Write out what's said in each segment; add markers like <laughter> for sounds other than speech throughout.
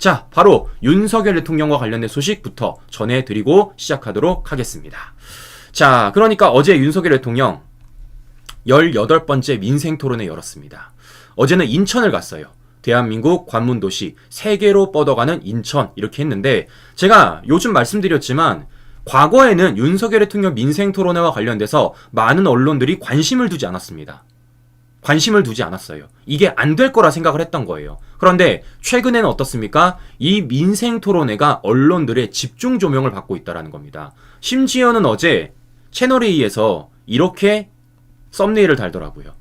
자, 바로 윤석열 대통령과 관련된 소식부터 전해드리고 시작하도록 하겠습니다. 자, 그러니까 어제 윤석열 대통령 18번째 민생 토론회 열었습니다. 어제는 인천을 갔어요. 대한민국 관문도시 세계로 뻗어가는 인천 이렇게 했는데 제가 요즘 말씀드렸지만 과거에는 윤석열 대통령 민생 토론회와 관련돼서 많은 언론들이 관심을 두지 않았습니다. 관심을 두지 않았어요. 이게 안 될 거라 생각을 했던 거예요. 그런데 최근에는 어떻습니까? 이 민생 토론회가 언론들의 집중 조명을 받고 있다라는 겁니다. 심지어는 어제 채널A에서 이렇게 썸네일을 달더라고요.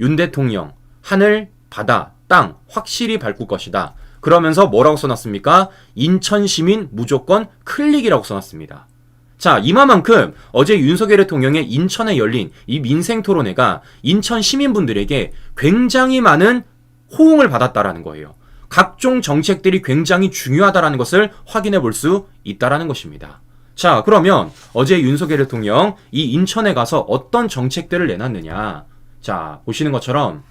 윤 대통령, 하늘, 바다, 땅 확실히 밟을 것이다. 그러면서 뭐라고 써놨습니까? 인천 시민 무조건 클릭이라고 써놨습니다. 자, 이마만큼 어제 윤석열 대통령의 인천에 열린 이 민생 토론회가 인천 시민분들에게 굉장히 많은 호응을 받았다라는 거예요. 각종 정책들이 굉장히 중요하다라는 것을 확인해 볼 수 있다라는 것입니다. 자, 그러면 어제 윤석열 대통령 이 인천에 가서 어떤 정책들을 내놨느냐. 자, 보시는 것처럼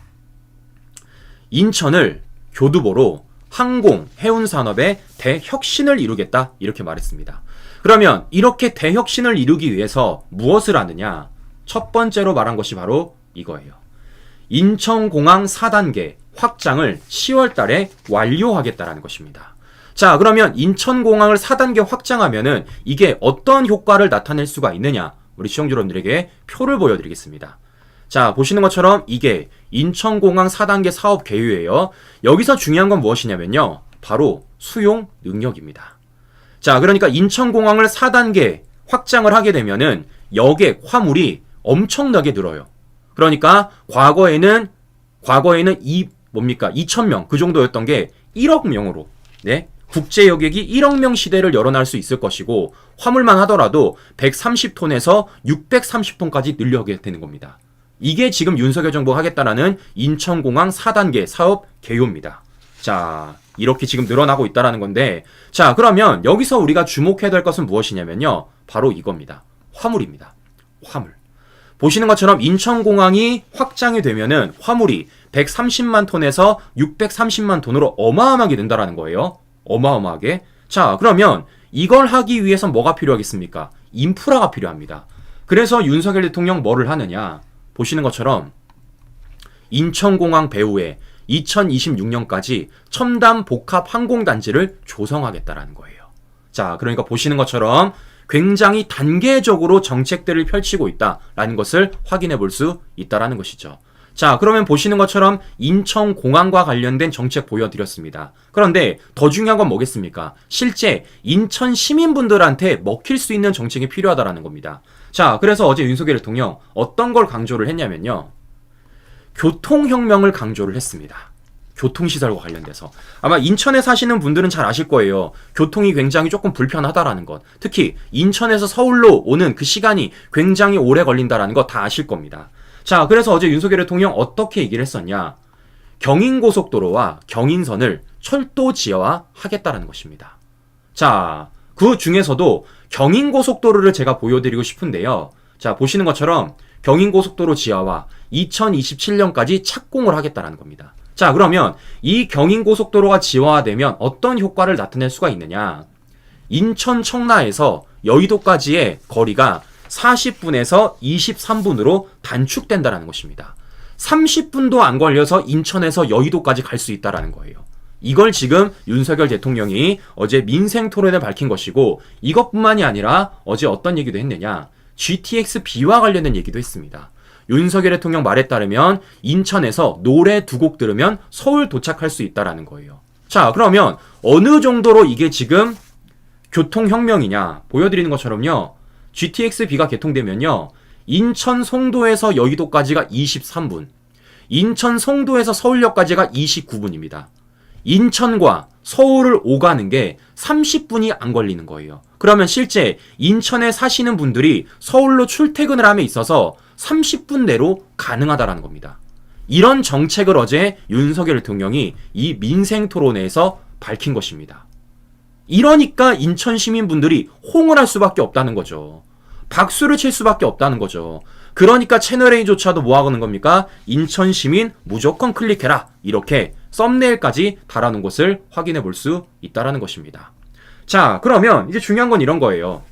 인천을 교두보로 항공, 해운 산업의 대혁신을 이루겠다. 이렇게 말했습니다. 그러면 이렇게 대혁신을 이루기 위해서 무엇을 하느냐? 첫 번째로 말한 것이 바로 이거예요. 인천공항 4단계 확장을 10월 달에 완료하겠다라는 것입니다. 자, 그러면 인천공항을 4단계 확장하면은 이게 어떤 효과를 나타낼 수가 있느냐? 우리 시청자 여러분들에게 표를 보여드리겠습니다. 자, 보시는 것처럼 이게 인천공항 4단계 사업 계획이에요. 여기서 중요한 건 무엇이냐면요. 바로 수용 능력입니다. 자, 그러니까 인천공항을 4단계 확장을 하게 되면은 여객 화물이 엄청나게 늘어요. 그러니까 과거에는 과거에는 이 뭡니까? 2,000명 그 정도였던 게 1억 명으로 네? 국제 여객이 1억 명 시대를 열어날 수 있을 것이고 화물만 하더라도 130톤에서 630톤까지 늘려게 되는 겁니다. 이게 지금 윤석열 정부가 하겠다라는 인천공항 4단계 사업 개요입니다. 자, 이렇게 지금 늘어나고 있다라는 건데, 자, 그러면 여기서 우리가 주목해야 될 것은 무엇이냐면요. 바로 이겁니다. 화물입니다. 화물. 보시는 것처럼 인천공항이 확장이 되면은 화물이 130만 톤에서 630만 톤으로 어마어마하게 된다라는 거예요. 어마어마하게. 자, 그러면 이걸 하기 위해서 뭐가 필요하겠습니까? 인프라가 필요합니다. 그래서 윤석열 대통령 뭐를 하느냐? 보시는 것처럼 인천공항 배후에 2026년까지 첨단 복합 항공단지를 조성하겠다라는 거예요. 자, 그러니까 보시는 것처럼 굉장히 단계적으로 정책들을 펼치고 있다라는 것을 확인해 볼 수 있다라는 것이죠. 자, 그러면 보시는 것처럼 인천 공항과 관련된 정책 보여드렸습니다. 그런데 더 중요한 건 뭐겠습니까? 실제 인천 시민분들한테 먹힐 수 있는 정책이 필요하다라는 겁니다. 자, 그래서 어제 윤석열 대통령 어떤 걸 강조를 했냐면요. 교통혁명을 강조를 했습니다. 교통시설과 관련돼서. 아마 인천에 사시는 분들은 잘 아실 거예요. 교통이 굉장히 조금 불편하다라는 것. 특히 인천에서 서울로 오는 그 시간이 굉장히 오래 걸린다라는 거다 아실 겁니다. 자, 그래서 어제 윤석열 대통령 어떻게 얘기를 했었냐. 경인고속도로와 경인선을 철도지화 하겠다라는 것입니다. 자, 그 중에서도 경인고속도로를 제가 보여드리고 싶은데요. 자, 보시는 것처럼 경인고속도로 지하와 2027년까지 착공을 하겠다는 겁니다. 자, 그러면 이 경인고속도로가 지화되면 어떤 효과를 나타낼 수가 있느냐? 인천 청라에서 여의도까지의 거리가 40분에서 23분으로 단축된다는 것입니다. 30분도 안 걸려서 인천에서 여의도까지 갈 수 있다라는 거예요. 이걸 지금 윤석열 대통령이 어제 민생 토론에 밝힌 것이고 이것뿐만이 아니라 어제 어떤 얘기도 했느냐? GTX B와 관련된 얘기도 했습니다. 윤석열 대통령 말에 따르면 인천에서 노래 두 곡 들으면 서울 도착할 수 있다라는 거예요. 자, 그러면 어느 정도로 이게 지금 교통혁명이냐 보여드리는 것처럼요. GTX B가 개통되면요. 인천 송도에서 여의도까지가 23분, 인천 송도에서 서울역까지가 29분입니다. 인천과 서울을 오가는 게 30분이 안 걸리는 거예요. 그러면 실제 인천에 사시는 분들이 서울로 출퇴근을 함에 있어서 30분 내로 가능하다라는 겁니다. 이런 정책을 어제 윤석열 대통령이 이 민생 토론회에서 밝힌 것입니다. 이러니까 인천 시민분들이 홍을 할 수밖에 없다는 거죠. 박수를 칠 수밖에 없다는 거죠. 그러니까 채널A조차도 뭐 하는 겁니까? 인천 시민 무조건 클릭해라. 이렇게 썸네일까지 달아놓은 것을 확인해 볼 수 있다라는 것입니다. 자, 그러면 이제 중요한 건 이런 거예요.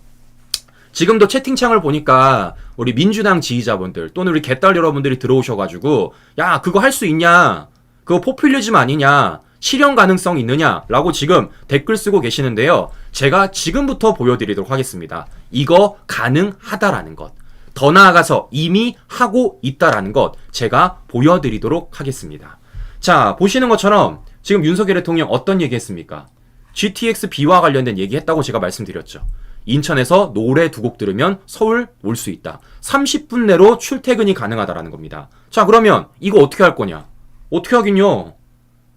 지금도 채팅창을 보니까 우리 민주당 지지자분들 또는 우리 개딸 여러분들이 들어오셔가지고 야 그거 할 수 있냐? 그거 포퓰리즘 아니냐? 실현 가능성 있느냐라고 지금 댓글 쓰고 계시는데요. 제가 지금부터 보여드리도록 하겠습니다. 이거 가능하다라는 것. 더 나아가서 이미 하고 있다라는 것 제가 보여드리도록 하겠습니다. 자 보시는 것처럼 지금 윤석열 대통령 어떤 얘기 했습니까? GTX B와 관련된 얘기 했다고 제가 말씀드렸죠 인천에서 노래 두 곡 들으면 서울 올 수 있다. 30분 내로 출퇴근이 가능하다라는 겁니다. 자, 그러면 이거 어떻게 할 거냐? 어떻게 하긴요?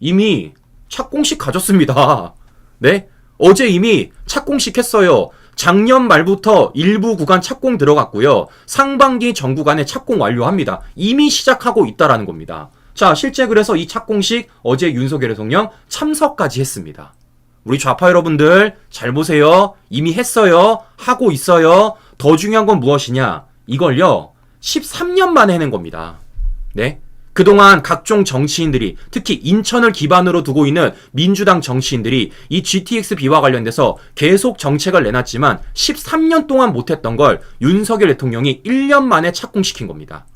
이미 착공식 가졌습니다. <laughs> 네? 어제 이미 착공식 했어요. 작년 말부터 일부 구간 착공 들어갔고요. 상반기 전 구간에 착공 완료합니다. 이미 시작하고 있다라는 겁니다. 자, 실제 그래서 이 착공식 어제 윤석열 대통령 참석까지 했습니다. 우리 좌파 여러분들 잘 보세요. 이미 했어요. 하고 있어요. 더 중요한 건 무엇이냐? 이걸요. 13년 만에 해낸 겁니다. 네? 그동안 각종 정치인들이 특히 인천을 기반으로 두고 있는 민주당 정치인들이 이 GTX-B와 관련돼서 계속 정책을 내놨지만 13년 동안 못했던 걸 윤석열 대통령이 1년 만에 착공시킨 겁니다.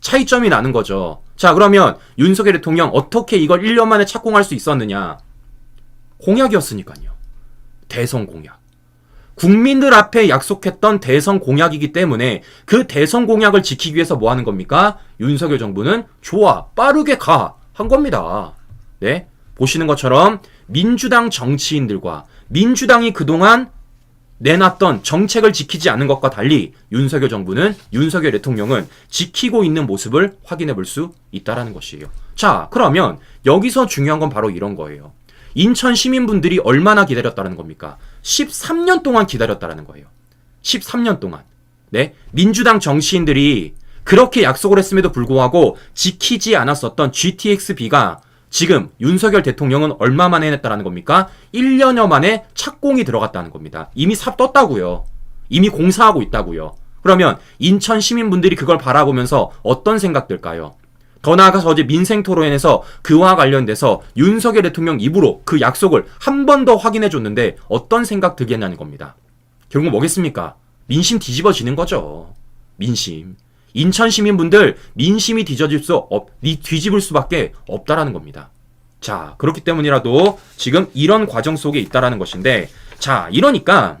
차이점이 나는 거죠. 자, 그러면 윤석열 대통령 어떻게 이걸 1년 만에 착공할 수 있었느냐? 공약이었으니까요. 대선 공약. 국민들 앞에 약속했던 대선 공약이기 때문에 그 대선 공약을 지키기 위해서 뭐 하는 겁니까? 윤석열 정부는 좋아, 빠르게 가. 한 겁니다. 네? 보시는 것처럼 민주당 정치인들과 민주당이 그동안 내놨던 정책을 지키지 않은 것과 달리 윤석열 정부는 윤석열 대통령은 지키고 있는 모습을 확인해 볼 수 있다라는 것이에요. 자, 그러면 여기서 중요한 건 바로 이런 거예요. 인천 시민분들이 얼마나 기다렸다는 겁니까? 13년 동안 기다렸다라는 거예요. 13년 동안. 네? 민주당 정치인들이 그렇게 약속을 했음에도 불구하고 지키지 않았었던 GTX-B가 지금 윤석열 대통령은 얼마 만에 해냈다라는 겁니까? 1년여 만에 착공이 들어갔다는 겁니다. 이미 삽 떴다고요. 이미 공사하고 있다고요. 그러면 인천 시민분들이 그걸 바라보면서 어떤 생각 들까요? 더 나아가서 어제 민생 토론에서 그와 관련돼서 윤석열 대통령 입으로 그 약속을 한 번 더 확인해 줬는데 어떤 생각 들겠냐는 겁니다. 결국 뭐겠습니까? 민심 뒤집어지는 거죠. 민심. 인천 시민분들 민심이 뒤집을 수 없, 뒤집을 수밖에 없다라는 겁니다. 자, 그렇기 때문이라도 지금 이런 과정 속에 있다라는 것인데, 자, 이러니까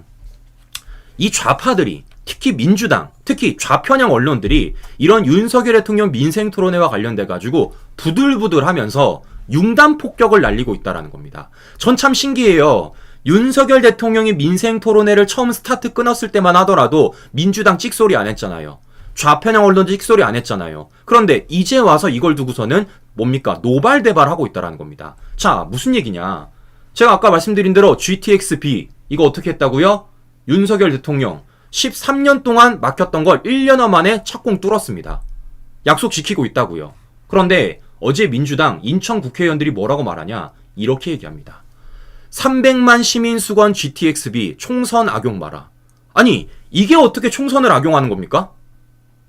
이 좌파들이 특히 민주당, 특히 좌편향 언론들이 이런 윤석열 대통령 민생 토론회와 관련돼 가지고 부들부들하면서 융단 폭격을 날리고 있다라는 겁니다. 전 참 신기해요. 윤석열 대통령이 민생 토론회를 처음 스타트 끊었을 때만 하더라도 민주당 찍소리 안 했잖아요. 좌편향 언론도 찍소리 안 했잖아요. 그런데 이제 와서 이걸 두고서는 뭡니까? 노발대발하고 있다라는 겁니다. 자, 무슨 얘기냐? 제가 아까 말씀드린 대로 GTX-B 이거 어떻게 했다고요? 윤석열 대통령 13년 동안 막혔던 걸 1년여 만에 착공 뚫었습니다. 약속 지키고 있다고요. 그런데 어제 민주당 인천 국회의원들이 뭐라고 말하냐? 이렇게 얘기합니다. 300만 시민 수건 GTX-B 총선 악용 마라. 아니, 이게 어떻게 총선을 악용하는 겁니까?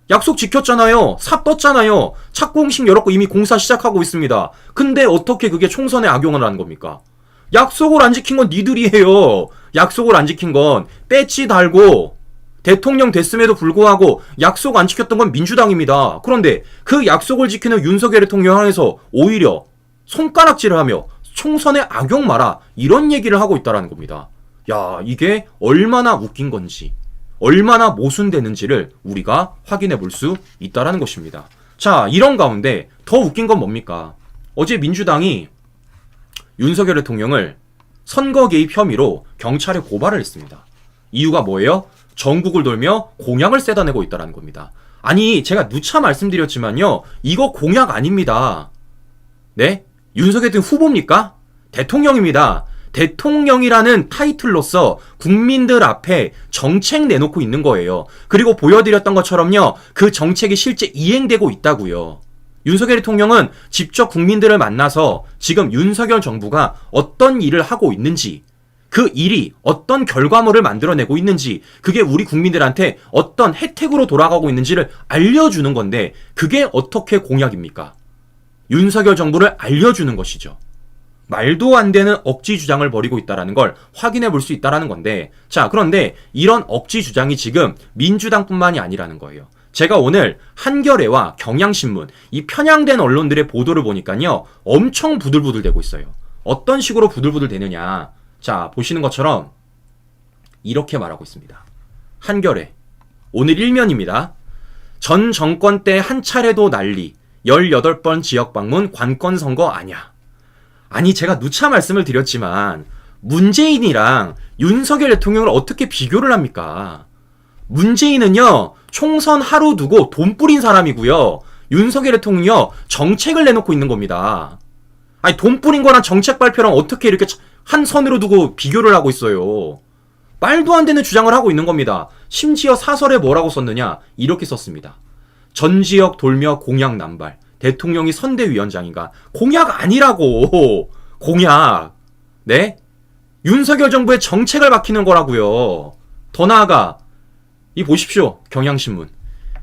약속 지켰잖아요. 삽 떴잖아요. 착공식 열었고 이미 공사 시작하고 있습니다. 근데 어떻게 그게 총선에 악용을 하는 겁니까? 약속을 안 지킨 건 니들이에요. 약속을 안 지킨 건 배지 달고 대통령 됐음에도 불구하고 약속 안 지켰던 건 민주당입니다. 그런데 그 약속을 지키는 윤석열 대통령 향해서 오히려 손가락질을 하며 총선에 악용 마라 이런 얘기를 하고 있다라는 겁니다. 야 이게 얼마나 웃긴 건지 얼마나 모순되는지를 우리가 확인해 볼 수 있다라는 것입니다. 자 이런 가운데 더 웃긴 건 뭡니까? 어제 민주당이 윤석열 대통령을 선거 개입 혐의로 경찰에 고발을 했습니다. 이유가 뭐예요? 전국을 돌며 공약을 쏟아내고 있다라는 겁니다. 아니, 제가 누차 말씀드렸지만요. 이거 공약 아닙니다. 네? 윤석열 후보입니까? 대통령입니다. 대통령이라는 타이틀로서 국민들 앞에 정책 내놓고 있는 거예요. 그리고 보여드렸던 것처럼요. 그 정책이 실제 이행되고 있다고요. 윤석열 대통령은 직접 국민들을 만나서 지금 윤석열 정부가 어떤 일을 하고 있는지 그 일이 어떤 결과물을 만들어내고 있는지, 그게 우리 국민들한테 어떤 혜택으로 돌아가고 있는지를 알려주는 건데, 그게 어떻게 공약입니까? 윤석열 정부를 알려주는 것이죠. 말도 안 되는 억지 주장을 벌이고 있다라는 걸 확인해 볼 수 있다라는 건데, 자, 그런데 이런 억지 주장이 지금 민주당뿐만이 아니라는 거예요. 제가 오늘 한겨레와 경향신문, 이 편향된 언론들의 보도를 보니까요, 엄청 부들부들 되고 있어요. 어떤 식으로 부들부들 되느냐. 자, 보시는 것처럼 이렇게 말하고 있습니다. 한겨레. 오늘 일면입니다. 전 정권 때 한 차례도 난리, 18번 지역 방문 관건 선거 아냐. 아니, 제가 누차 말씀을 드렸지만, 문재인이랑 윤석열 대통령을 어떻게 비교를 합니까? 문재인은요, 총선 하루 두고 돈 뿌린 사람이고요. 윤석열 대통령이요, 정책을 내놓고 있는 겁니다. 아니, 돈 뿌린 거랑 정책 발표랑 어떻게 이렇게 한 선으로 두고 비교를 하고 있어요. 말도 안 되는 주장을 하고 있는 겁니다. 심지어 사설에 뭐라고 썼느냐? 이렇게 썼습니다. 전 지역 돌며 공약 남발. 대통령이 선대위원장인가? 공약 아니라고! <laughs> 공약! 네? 윤석열 정부의 정책을 밝히는 거라고요. 더 나아가, 이 보십시오. 경향신문.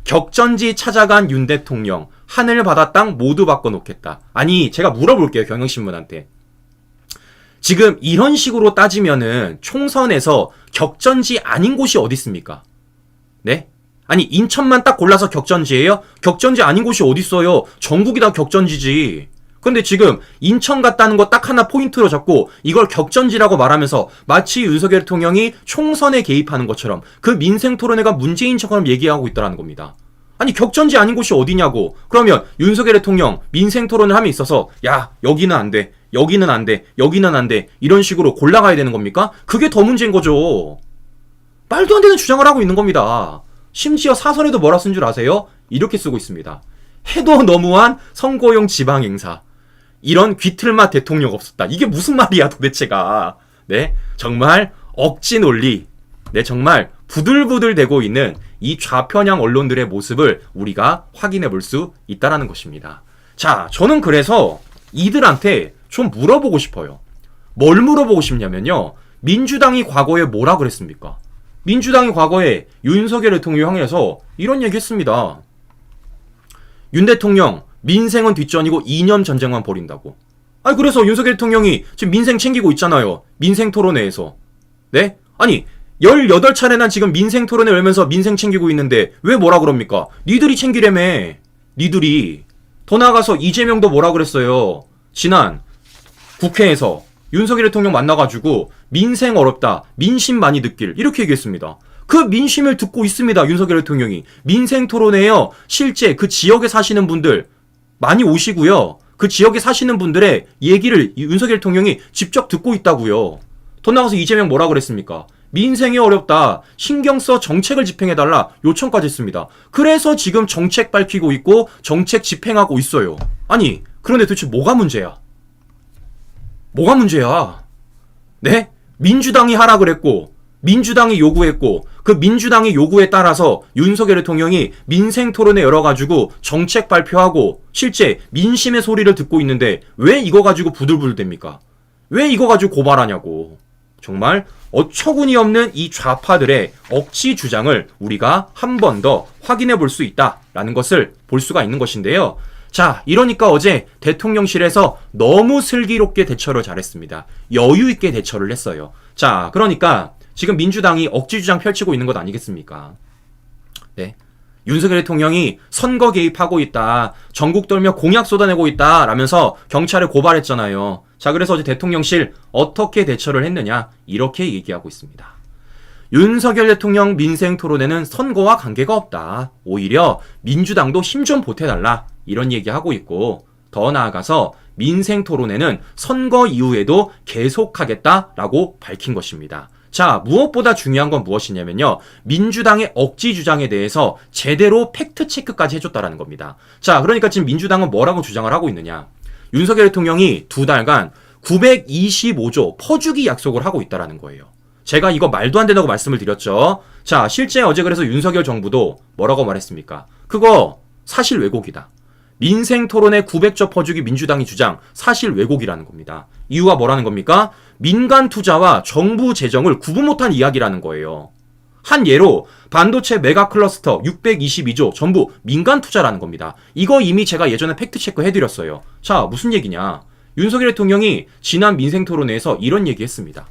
격전지 찾아간 윤 대통령. 하늘 바다 땅 모두 바꿔놓겠다. 아니, 제가 물어볼게요. 경향신문한테. 지금 이런 식으로 따지면은 총선에서 격전지 아닌 곳이 어디 있습니까? 네? 아니 인천만 딱 골라서 격전지예요? 격전지 아닌 곳이 어디 있어요? 전국이 다 격전지지. 근데 지금 인천 갔다는 거 딱 하나 포인트로 잡고 이걸 격전지라고 말하면서 마치 윤석열 대통령이 총선에 개입하는 것처럼 그 민생 토론회가 문재인처럼 얘기하고 있다는 겁니다. 아니 격전지 아닌 곳이 어디냐고. 그러면 윤석열 대통령 민생 토론을 함에 있어서 야 여기는 안 돼. 여기는 안 돼. 여기는 안 돼. 이런 식으로 골라가야 되는 겁니까? 그게 더 문제인 거죠. 말도 안 되는 주장을 하고 있는 겁니다. 심지어 사설에도 뭐라 쓴 줄 아세요? 이렇게 쓰고 있습니다. 해도 너무한 선거용 지방 행사. 이런 귀틀맛 대통령 없었다. 이게 무슨 말이야 도대체가. 네. 정말 억지 논리. 네, 정말 부들부들 되고 있는 이 좌편향 언론들의 모습을 우리가 확인해 볼 수 있다라는 것입니다. 자, 저는 그래서 이들한테 좀 물어보고 싶어요. 뭘 물어보고 싶냐면요. 민주당이 과거에 뭐라 그랬습니까? 민주당이 과거에 윤석열 대통령 향해서 이런 얘기 했습니다. 윤 대통령, 민생은 뒷전이고 이념 전쟁만 벌인다고. 아니, 그래서 윤석열 대통령이 지금 민생 챙기고 있잖아요. 민생 토론회에서. 네? 아니, 18차례나 지금 민생 토론회 열면서 민생 챙기고 있는데 왜 뭐라 그럽니까? 니들이 챙기려며. 니들이. 더 나아가서 이재명도 뭐라 그랬어요. 지난 국회에서 윤석열 대통령 만나가지고 민생 어렵다, 민심 많이 느낄 이렇게 얘기했습니다. 그 민심을 듣고 있습니다. 윤석열 대통령이 민생 토론회에요. 실제 그 지역에 사시는 분들 많이 오시고요. 그 지역에 사시는 분들의 얘기를 윤석열 대통령이 직접 듣고 있다고요. 더 나가서 이재명 뭐라 그랬습니까? 민생이 어렵다. 신경 써 정책을 집행해달라. 요청까지 했습니다. 그래서 지금 정책 밝히고 있고 정책 집행하고 있어요. 아니, 그런데 도대체 뭐가 문제야? 뭐가 문제야? 네? 민주당이 하라 그랬고, 민주당이 요구했고, 그 민주당의 요구에 따라서 윤석열 대통령이 민생 토론회 열어가지고 정책 발표하고 실제 민심의 소리를 듣고 있는데 왜 이거 가지고 부들부들 됩니까? 왜 이거 가지고 고발하냐고. 정말 어처구니 없는 이 좌파들의 억지 주장을 우리가 한 번 더 확인해 볼 수 있다라는 것을 볼 수가 있는 것인데요. 자, 이러니까 어제 대통령실에서 너무 슬기롭게 대처를 잘했습니다. 여유 있게 대처를 했어요. 자, 그러니까 지금 민주당이 억지 주장 펼치고 있는 것 아니겠습니까? 네. 윤석열 대통령이 선거 개입하고 있다. 전국 돌며 공약 쏟아내고 있다. 라면서 경찰을 고발했잖아요. 자, 그래서 어제 대통령실 어떻게 대처를 했느냐? 이렇게 얘기하고 있습니다. 윤석열 대통령 민생 토론회는 선거와 관계가 없다. 오히려 민주당도 힘 좀 보태달라. 이런 얘기하고 있고, 더 나아가서 민생 토론회는 선거 이후에도 계속하겠다라고 밝힌 것입니다. 자, 무엇보다 중요한 건 무엇이냐면요. 민주당의 억지 주장에 대해서 제대로 팩트 체크까지 해줬다라는 겁니다. 자, 그러니까 지금 민주당은 뭐라고 주장을 하고 있느냐. 윤석열 대통령이 두 달간 925조 퍼주기 약속을 하고 있다라는 거예요. 제가 이거 말도 안 된다고 말씀을 드렸죠. 자, 실제 어제 그래서 윤석열 정부도 뭐라고 말했습니까? 그거 사실 왜곡이다. 민생 토론의 900조 퍼주기 민주당이 주장 사실 왜곡이라는 겁니다. 이유가 뭐라는 겁니까? 민간 투자와 정부 재정을 구분 못한 이야기라는 거예요. 한 예로 반도체 메가 클러스터 622조 전부 민간 투자라는 겁니다. 이거 이미 제가 예전에 팩트 체크 해드렸어요. 자, 무슨 얘기냐? 윤석열 대통령이 지난 민생 토론회에서 이런 얘기 했습니다.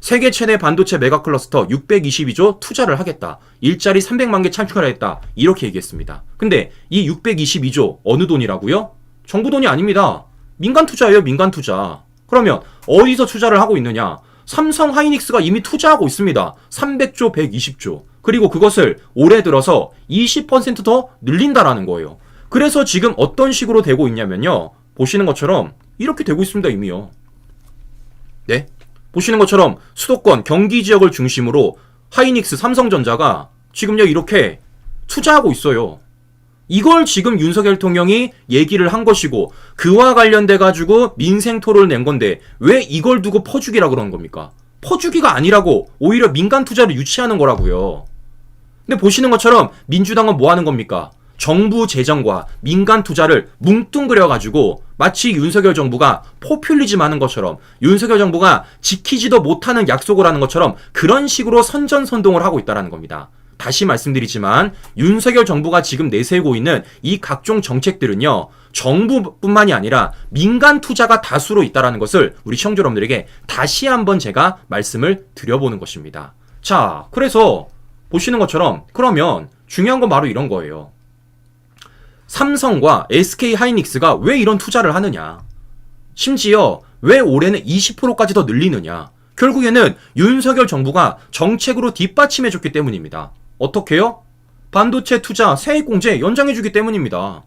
세계 최대 반도체 메가 클러스터 622조 투자를 하겠다. 일자리 300만 개 창출하겠다. 이렇게 얘기했습니다. 근데 이 622조 어느 돈이라고요? 정부 돈이 아닙니다. 민간 투자예요, 민간 투자. 그러면 어디서 투자를 하고 있느냐? 삼성 하이닉스가 이미 투자하고 있습니다. 300조, 120조. 그리고 그것을 올해 들어서 20%더 늘린다라는 거예요. 그래서 지금 어떤 식으로 되고 있냐면요. 보시는 것처럼 이렇게 되고 있습니다, 이미요. 네? 보시는 것처럼 수도권 경기 지역을 중심으로 하이닉스 삼성전자가 지금요 이렇게 투자하고 있어요. 이걸 지금 윤석열 대통령이 얘기를 한 것이고 그와 관련돼 가지고 민생 토론을 낸 건데 왜 이걸 두고 퍼주기라 그러는 겁니까? 퍼주기가 아니라고 오히려 민간 투자를 유치하는 거라고요. 근데 보시는 것처럼 민주당은 뭐 하는 겁니까? 정부 재정과 민간 투자를 뭉뚱그려 가지고 마치 윤석열 정부가 포퓰리즘 하는 것처럼 윤석열 정부가 지키지도 못하는 약속을 하는 것처럼 그런 식으로 선전선동을 하고 있다는 겁니다. 다시 말씀드리지만 윤석열 정부가 지금 내세우고 있는 이 각종 정책들은요. 정부뿐만이 아니라 민간 투자가 다수로 있다는 것을 우리 시청자 여러분들에게 다시 한번 제가 말씀을 드려보는 것입니다. 자, 그래서 보시는 것처럼 그러면 중요한 건 바로 이런 거예요. 삼성과 SK 하이닉스가 왜 이런 투자를 하느냐? 심지어 왜 올해는 20%까지 더 늘리느냐? 결국에는 윤석열 정부가 정책으로 뒷받침해 줬기 때문입니다. 어떻게요? 반도체 투자 세액 공제 연장해 주기 때문입니다.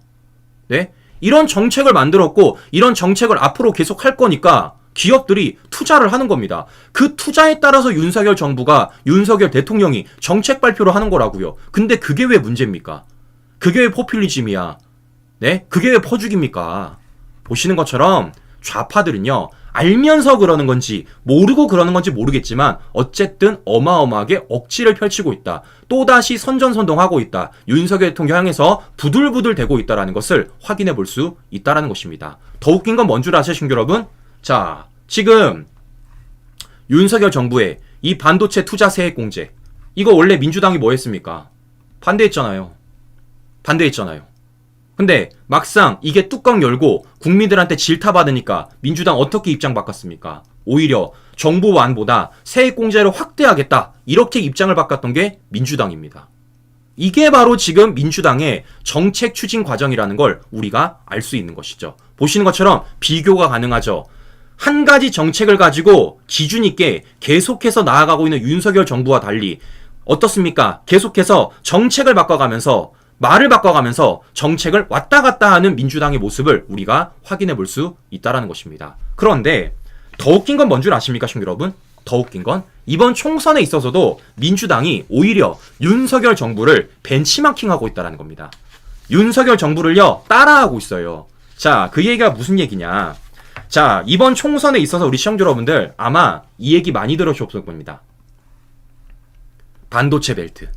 네? 이런 정책을 만들었고 이런 정책을 앞으로 계속 할 거니까 기업들이 투자를 하는 겁니다. 그 투자에 따라서 윤석열 정부가 윤석열 대통령이 정책 발표를 하는 거라고요. 근데 그게 왜 문제입니까? 그게 왜 포퓰리즘이야? 네? 그게 왜 퍼주기입니까? 보시는 것처럼 좌파들은요, 알면서 그러는 건지, 모르고 그러는 건지 모르겠지만, 어쨌든 어마어마하게 억지를 펼치고 있다. 또다시 선전선동하고 있다. 윤석열 대통령 향해서 부들부들 대고 있다라는 것을 확인해 볼 수 있다라는 것입니다. 더 웃긴 건 뭔 줄 아시죠, 여러분? 자, 지금 윤석열 정부의 이 반도체 투자 세액 공제, 이거 원래 민주당이 뭐 했습니까? 반대했잖아요. 반대했잖아요. 근데 막상 이게 뚜껑 열고 국민들한테 질타받으니까 민주당 어떻게 입장 바꿨습니까? 오히려 정부 완보다 세액 공제를 확대하겠다. 이렇게 입장을 바꿨던 게 민주당입니다. 이게 바로 지금 민주당의 정책 추진 과정이라는 걸 우리가 알 수 있는 것이죠. 보시는 것처럼 비교가 가능하죠. 한 가지 정책을 가지고 기준 있게 계속해서 나아가고 있는 윤석열 정부와 달리 어떻습니까? 계속해서 정책을 바꿔가면서 말을 바꿔가면서 정책을 왔다 갔다 하는 민주당의 모습을 우리가 확인해 볼 수 있다라는 것입니다. 그런데 더 웃긴 건 뭔 줄 아십니까, 시 여러분? 더 웃긴 건 이번 총선에 있어서도 민주당이 오히려 윤석열 정부를 벤치마킹하고 있다라는 겁니다. 윤석열 정부를요 따라하고 있어요. 자, 그 얘기가 무슨 얘기냐? 자, 이번 총선에 있어서 우리 시청자 여러분들 아마 이 얘기 많이 들으셨을 겁니다. 반도체 벨트.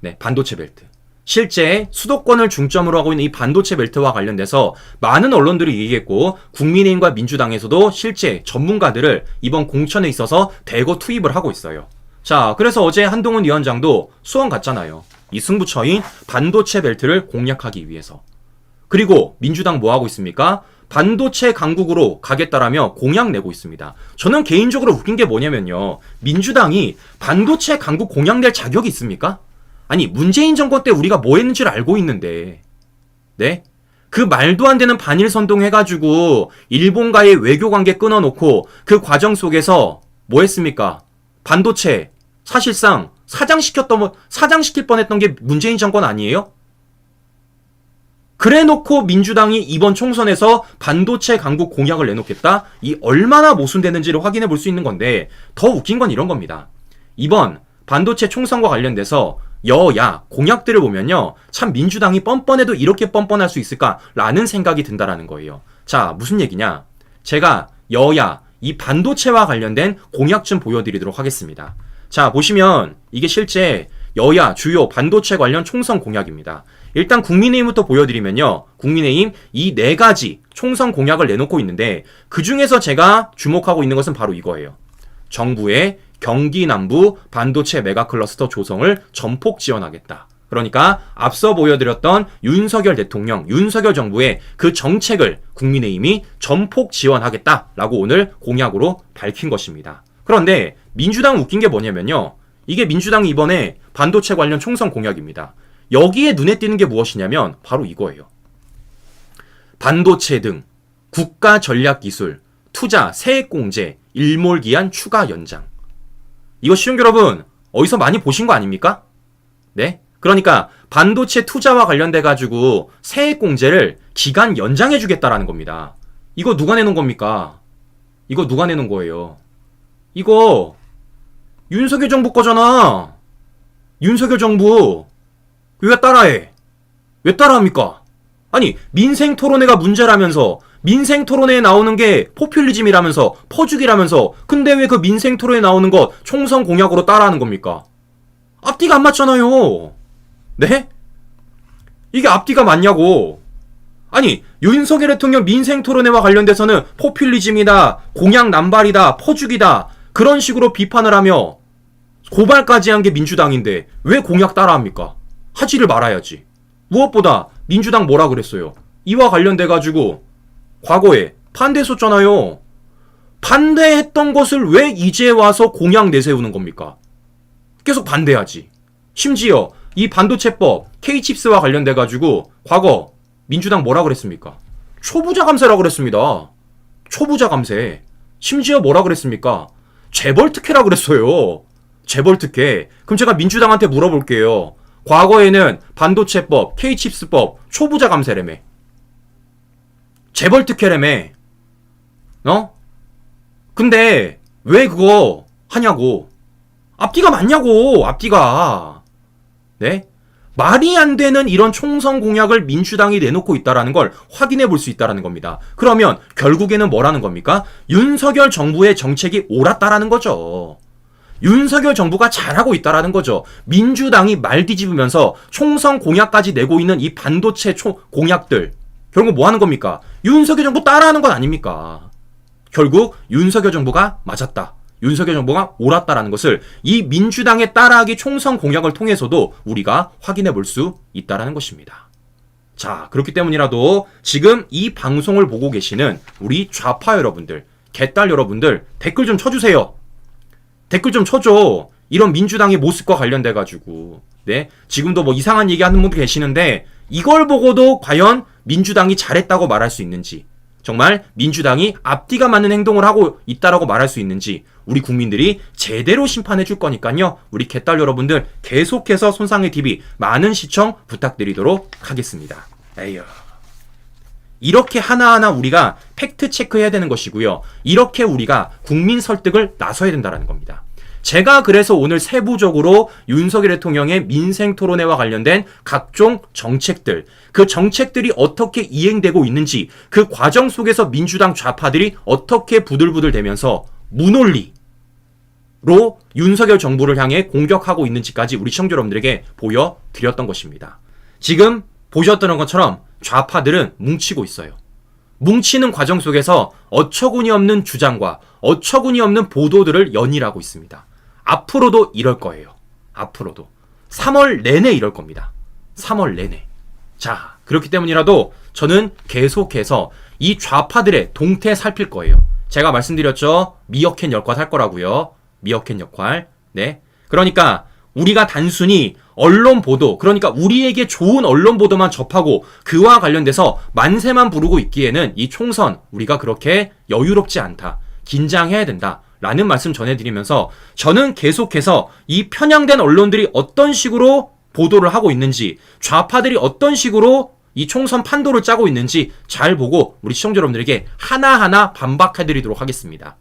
네, 반도체 벨트. 실제 수도권을 중점으로 하고 있는 이 반도체 벨트와 관련돼서 많은 언론들이 얘기했고 국민의힘과 민주당에서도 실제 전문가들을 이번 공천에 있어서 대거 투입을 하고 있어요. 자, 그래서 어제 한동훈 위원장도 수원 갔잖아요. 이 승부처인 반도체 벨트를 공략하기 위해서. 그리고 민주당 뭐 하고 있습니까? 반도체 강국으로 가겠다라며 공약 내고 있습니다. 저는 개인적으로 웃긴 게 뭐냐면요. 민주당이 반도체 강국 공약 낼 자격이 있습니까? 아니, 문재인 정권 때 우리가 뭐 했는 줄 알고 있는데. 네? 그 말도 안 되는 반일 선동 해가지고 일본과의 외교 관계 끊어놓고 그 과정 속에서 뭐 했습니까? 반도체 사실상 사장시켰던 사장시킬 뻔했던 게 문재인 정권 아니에요? 그래 놓고 민주당이 이번 총선에서 반도체 강국 공약을 내놓겠다? 이 얼마나 모순되는지를 확인해 볼 수 있는 건데 더 웃긴 건 이런 겁니다. 이번 반도체 총선과 관련돼서 여야 공약들을 보면요. 참 민주당이 뻔뻔해도 이렇게 뻔뻔할 수 있을까라는 생각이 든다라는 거예요. 자, 무슨 얘기냐? 제가 여야 이 반도체와 관련된 공약 좀 보여드리도록 하겠습니다. 자, 보시면 이게 실제 여야 주요 반도체 관련 총선 공약입니다. 일단 국민의힘부터 보여드리면요. 국민의힘 이 네 가지 총선 공약을 내놓고 있는데 그 중에서 제가 주목하고 있는 것은 바로 이거예요. 정부의 경기 남부 반도체 메가 클러스터 조성을 전폭 지원하겠다. 그러니까 앞서 보여드렸던 윤석열 대통령, 윤석열 정부의 그 정책을 국민의힘이 전폭 지원하겠다라고 오늘 공약으로 밝힌 것입니다. 그런데 민주당 웃긴 게 뭐냐면요. 이게 민주당이 이번에 반도체 관련 총선 공약입니다. 여기에 눈에 띄는 게 무엇이냐면 바로 이거예요. 반도체 등 국가 전략 기술, 투자, 세액 공제, 일몰 기한 추가 연장. 이거 시청자 여러분 어디서 많이 보신 거 아닙니까? 네? 그러니까 반도체 투자와 관련돼 가지고 세액 공제를 기간 연장해 주겠다라는 겁니다. 이거 누가 내놓은 겁니까? 이거 누가 내놓은 거예요? 이거 윤석열 정부 거잖아. 윤석열 정부 왜 따라해? 왜 따라합니까? 아니 민생 토론회가 문제라면서 민생 토론회에 나오는 게 포퓰리즘이라면서 퍼주기라면서 근데 왜 그 민생 토론회 나오는 거 총선 공약으로 따라하는 겁니까? 앞뒤가 안 맞잖아요. 네? 이게 앞뒤가 맞냐고. 아니 윤석열 대통령 민생 토론회와 관련돼서는 포퓰리즘이다, 공약 남발이다, 퍼주기다 그런 식으로 비판을 하며 고발까지 한 게 민주당인데 왜 공약 따라합니까? 하지를 말아야지. 무엇보다 민주당 뭐라 그랬어요? 이와 관련돼 가지고 과거에 반대했었잖아요. 반대했던 것을 왜 이제 와서 공약 내세우는 겁니까? 계속 반대하지. 심지어 이 반도체법 K칩스와 관련돼 가지고 과거 민주당 뭐라 그랬습니까? 초부자 감세라 그랬습니다. 초부자 감세. 심지어 뭐라 그랬습니까? 재벌 특혜라 그랬어요. 재벌 특혜. 그럼 제가 민주당한테 물어볼게요. 과거에는 반도체법, K칩스법, 초부자 감세래며. 재벌 특혜래며. 어? 근데 왜 그거 하냐고. 앞뒤가 맞냐고. 앞뒤가. 네? 말이 안 되는 이런 총선 공약을 민주당이 내놓고 있다라는 걸 확인해 볼 수 있다라는 겁니다. 그러면 결국에는 뭐라는 겁니까? 윤석열 정부의 정책이 옳았다라는 거죠. 윤석열 정부가 잘하고 있다라는 거죠. 민주당이 말 뒤집으면서 총선 공약까지 내고 있는 이 반도체 초, 공약들. 결국 뭐 하는 겁니까? 윤석열 정부 따라하는 건 아닙니까? 결국 윤석열 정부가 맞았다. 윤석열 정부가 옳았다라는 것을 이 민주당의 따라하기 총선 공약을 통해서도 우리가 확인해 볼 수 있다라는 것입니다. 자, 그렇기 때문이라도 지금 이 방송을 보고 계시는 우리 좌파 여러분들, 개딸 여러분들 댓글 좀 쳐주세요. 댓글 좀 쳐줘. 이런 민주당의 모습과 관련돼 가지고 네 지금도 뭐 이상한 얘기 하는 분들 계시는데 이걸 보고도 과연 민주당이 잘했다고 말할 수 있는지 정말 민주당이 앞뒤가 맞는 행동을 하고 있다라고 말할 수 있는지 우리 국민들이 제대로 심판해 줄 거니까요. 우리 개딸 여러분들 계속해서 손상의 TV 많은 시청 부탁드리도록 하겠습니다. 에휴. 이렇게 하나하나 우리가 팩트 체크해야 되는 것이고요. 이렇게 우리가 국민 설득을 나서야 된다는 겁니다. 제가 그래서 오늘 세부적으로 윤석열 대통령의 민생 토론회와 관련된 각종 정책들, 그 정책들이 어떻게 이행되고 있는지, 그 과정 속에서 민주당 좌파들이 어떻게 부들부들 대면서 무논리로 윤석열 정부를 향해 공격하고 있는지까지 우리 시청자 여러분들에게 보여드렸던 것입니다. 지금 보셨던 것처럼 좌파들은 뭉치고 있어요. 뭉치는 과정 속에서 어처구니 없는 주장과 어처구니 없는 보도들을 연일하고 있습니다. 앞으로도 이럴 거예요. 앞으로도. 3월 내내 이럴 겁니다. 3월 내내. 자, 그렇기 때문이라도 저는 계속해서 이 좌파들의 동태 살필 거예요. 제가 말씀드렸죠. 미어캣 역할 할 거라고요. 미어캣 역할. 네. 그러니까 우리가 단순히 언론 보도, 그러니까 우리에게 좋은 언론 보도만 접하고 그와 관련돼서 만세만 부르고 있기에는 이 총선 우리가 그렇게 여유롭지 않다. 긴장해야 된다. 라는 말씀 전해드리면서 저는 계속해서 이 편향된 언론들이 어떤 식으로 보도를 하고 있는지 좌파들이 어떤 식으로 이 총선 판도를 짜고 있는지 잘 보고 우리 시청자 여러분들에게 하나하나 반박해드리도록 하겠습니다.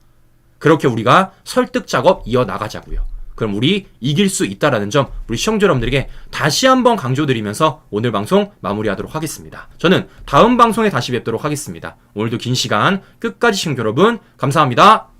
그렇게 우리가 설득 작업 이어 나가자고요. 그럼 우리 이길 수 있다라는 점 우리 시청자 여러분들에게 다시 한번 강조드리면서 오늘 방송 마무리하도록 하겠습니다. 저는 다음 방송에 다시 뵙도록 하겠습니다. 오늘도 긴 시간 끝까지 시청자 여러분 감사합니다.